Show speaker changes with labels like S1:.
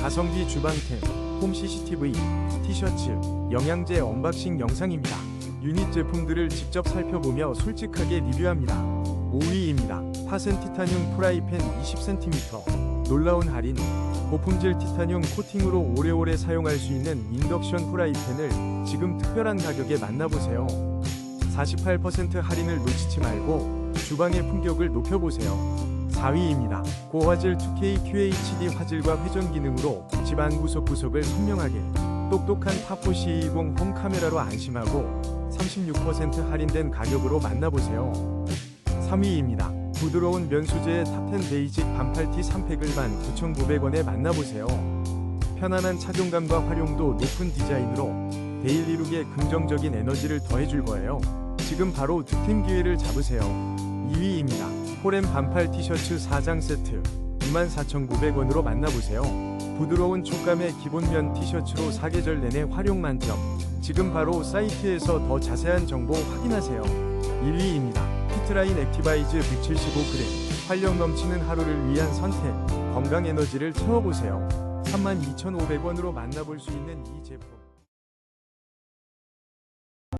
S1: 가성비 주방템, 홈 CCTV, 티셔츠, 영양제 언박싱 영상입니다. 유닛 제품들을 직접 살펴보며 솔직하게 리뷰합니다. 5위입니다. 파센 티타늄 프라이팬 20cm. 놀라운 할인. 고품질 티타늄 코팅으로 오래오래 사용할 수 있는 인덕션 프라이팬을 지금 특별한 가격에 만나보세요. 48% 할인을 놓치지 말고 주방의 품격을 높여보세요. 4위입니다. 고화질 2K QHD 화질과 회전 기능으로 집안 구석구석을 선명하게 똑똑한 파포 C20 홈 카메라로 안심하고 36% 할인된 가격으로 만나보세요. 3위입니다. 부드러운 면수제의 탑10 베이직 반팔 티 3팩을 19,900원에 만나보세요. 편안한 착용감과 활용도 높은 디자인으로 데일리룩에 긍정적인 에너지를 더해줄 거예요. 지금 바로 득템 기회를 잡으세요. 2위입니다. 포렘 반팔 티셔츠 4장 세트 24,900원으로 만나보세요. 부드러운 촉감의 기본면 티셔츠로 사계절 내내 활용 만점. 지금 바로 사이트에서 더 자세한 정보 확인하세요. 1위입니다. 피트라인 액티바이즈 175g. 활력 넘치는 하루를 위한 선택. 건강 에너지를 채워보세요. 32,500원으로 만나볼 수 있는 이 제품.